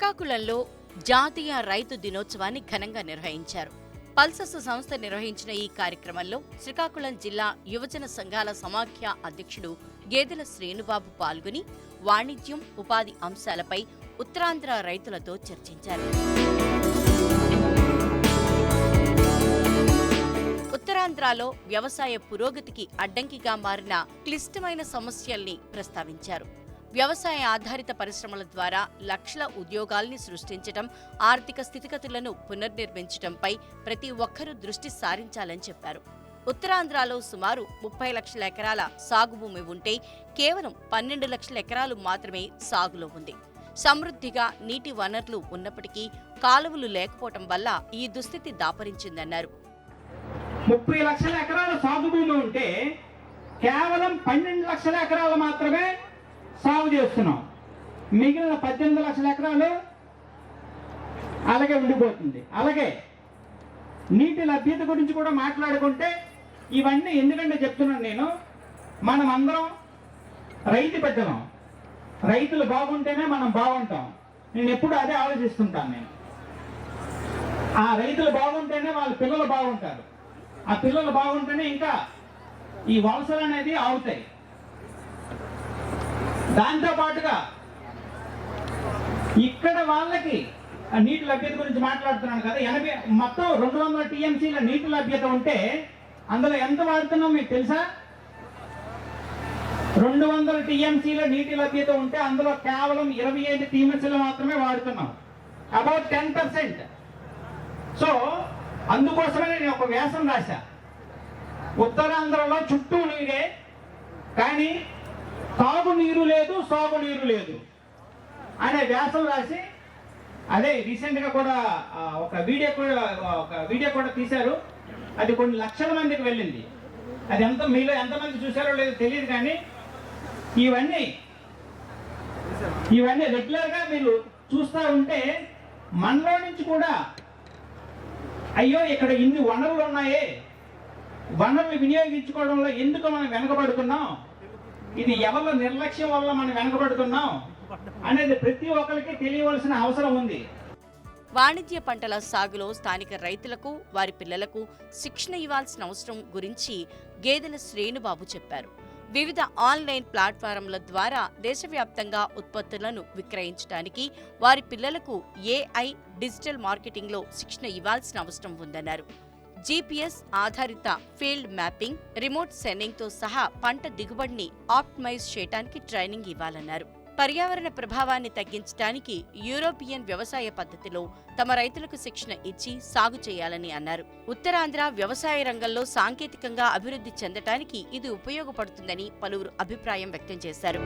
శ్రీకాకుళంలో జాతీయ రైతు దినోత్సవాన్ని ఘనంగా నిర్వహించారు. పల్సస్ సంస్థ నిర్వహించిన ఈ కార్యక్రమంలో శ్రీకాకుళం జిల్లా యువజన సంఘాల సమాఖ్య అధ్యక్షుడు గేదెల శ్రేణుబాబు పాల్గొని వాణిజ్యం ఉపాధి అంశాలపై ఉత్తరాంధ్ర రైతులతో చర్చించారు. ఉత్తరాంధ్రలో వ్యవసాయ పురోగతికి అడ్డంకిగా మారిన క్లిష్టమైన సమస్యల్ని ప్రస్తావించారు. వ్యవసాయ ఆధారిత పరిశ్రమల ద్వారా లక్షల ఉద్యోగాల్ని సృష్టించడం ఆర్థిక స్థితిగతులను పునర్నిర్మించడంపై ప్రతి ఒక్కరూ దృష్టి సారించాలని చెప్పారు. ఉత్తరాంధ్రలో సుమారు ముప్పై లక్షల ఎకరాల సాగు భూమి ఉంటే కేవలం పన్నెండు లక్షల ఎకరాలు మాత్రమే సాగులో ఉంది. సమృద్ధిగా నీటి వనరులు ఉన్నప్పటికీ కాలువలు లేకపోవటం వల్ల ఈ దుస్థితి దాపరించిందన్నారు. ముప్పై లక్షల ఎకరాల సాగు భూమి ఉంటే కేవలం పన్నెండు లక్షల ఎకరాలు మాత్రమే సాగు చేస్తున్నాం. మిగిలిన పద్దెనిమిది లక్షల ఎకరాలు అలాగే ఉండిపోతుంది. అలాగే నీటి లభ్యత గురించి కూడా మాట్లాడుకుంటే ఇవన్నీ ఎందుకంటే చెప్తున్నాను నేను. మనం అందరం రైతు పెద్దలం. రైతులు బాగుంటేనే మనం బాగుంటాం. నేను ఎప్పుడు అదే ఆలోచిస్తుంటాను నేను. ఆ రైతులు బాగుంటేనే వాళ్ళ పిల్లలు బాగుంటారు. ఆ పిల్లలు బాగుంటేనే ఇంకా ఈ వలసలు అనేది ఆగుతాయి. దాంతో పాటుగా ఇక్కడ వాళ్ళకి ఆ నీటి లభ్యత గురించి మాట్లాడుతున్నాను కదా. ఎనభై మొత్తం రెండు వందల టీఎంసీల నీటి లభ్యత ఉంటే అందులో ఎంత వాడుతున్నాం మీకు తెలుసా? రెండు వందల టీఎంసీల నీటి లభ్యత ఉంటే అందులో కేవలం ఇరవై ఐదు టీఎంసీలు మాత్రమే వాడుతున్నాం అబౌట్ టెన్ పర్సెంట్. సో అందుకోసమే నేను ఒక వ్యాసం రాశా. ఉత్తరాంధ్రలో చుట్టూ నీడే కానీ తాగునీరు లేదు సాగునీరు లేదు. అనే వ్యాసం రాసి అదే రీసెంట్గా కూడా ఒక వీడియో కూడా ఒక వీడియో కూడా తీశారు. అది కొన్ని లక్షల మందికి వెళ్ళింది. అది ఎంత మీలో ఎంతమంది చూశారో లేదో తెలియదు కానీ ఇవన్నీ ఇవన్నీ రెగ్యులర్గా మీరు చూస్తూ ఉంటే మనలో నుంచి కూడా అయ్యో ఇక్కడ ఇన్ని వనరులు ఉన్నాయే వనరులు వినియోగించుకోవడంలో ఎందుకు మనం వెనకబడుతున్నాం? ఇది ఎవరి నిర్లక్ష్యం వల్ల మనం వెనకబడుతున్నాం అనేది ప్రతి ఒక్కరికి తెలియవలసిన అవసరం ఉంది. వాణిజ్య పంటల సాగులో స్థానిక రైతులకు వారి పిల్లలకు శిక్షణ ఇవ్వాల్సిన అవసరం గురించి గేదెల శ్రేణుబాబు చెప్పారు. వివిధ ఆన్లైన్ ప్లాట్ఫారంల ద్వారా దేశవ్యాప్తంగా ఉత్పత్తులను విక్రయించడానికి వారి పిల్లలకు ఏఐ డిజిటల్ మార్కెటింగ్లో శిక్షణ ఇవ్వాల్సిన అవసరం ఉందన్నారు. జీపీఎస్ ఆధారిత ఫీల్డ్ మ్యాపింగ్ రిమోట్ సెన్నింగ్తో సహా పంట దిగుబడిని ఆప్టిమైజ్ చేయడానికి ట్రైనింగ్ ఇవ్వాలన్నారు. పర్యావరణ ప్రభావాన్ని తగ్గించడానికి యూరోపియన్ వ్యవసాయ పద్ధతిలో తమ రైతులకు శిక్షణ ఇచ్చి సాగు చేయాలని అన్నారు. ఉత్తరాంధ్ర వ్యవసాయ రంగంలో సాంకేతికంగా అభివృద్ధి చెందటానికి ఇది ఉపయోగపడుతుందని పలువురు అభిప్రాయం వ్యక్తం చేశారు.